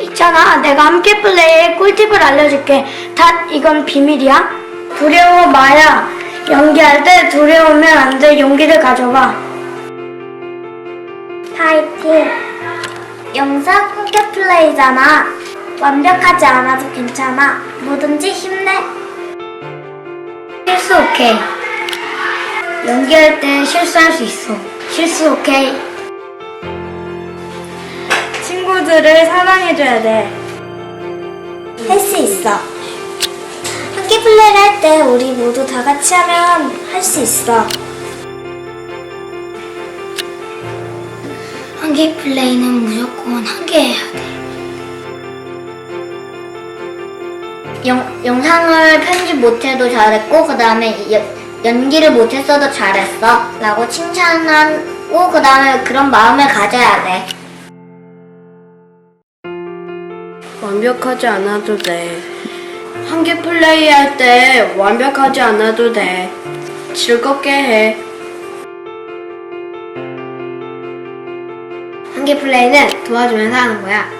있잖아, 내가 함께 플레이의 꿀팁을 알려줄게. 다 이건 비밀이야. 두려워 마야. 연기할 때 두려우면 안 돼. 용기를 가져봐. 파이팅. 영상 함께 플레이잖아. 완벽하지 않아도 괜찮아. 뭐든지 힘내. 실수 오케이. 연기할 때 실수할 수 있어. 실수 오케이. 친구들을 사랑해줘야 돼. 할 수 있어. 함께 플레이를 할 때 우리 모두 다 같이 하면 할 수 있어. 함께 플레이는 무조건 함께 해야 돼. 영, 영상을 편집 못해도 잘했고 그 다음에 연기를 못했어도 잘했어 라고 칭찬하고 그 다음에 그런 마음을 가져야 돼 완벽하지 않아도 돼. 한 개 플레이할 때 완벽하지 않아도 돼. 즐겁게 해. 한계 플레이는 도와주면서 하는 거야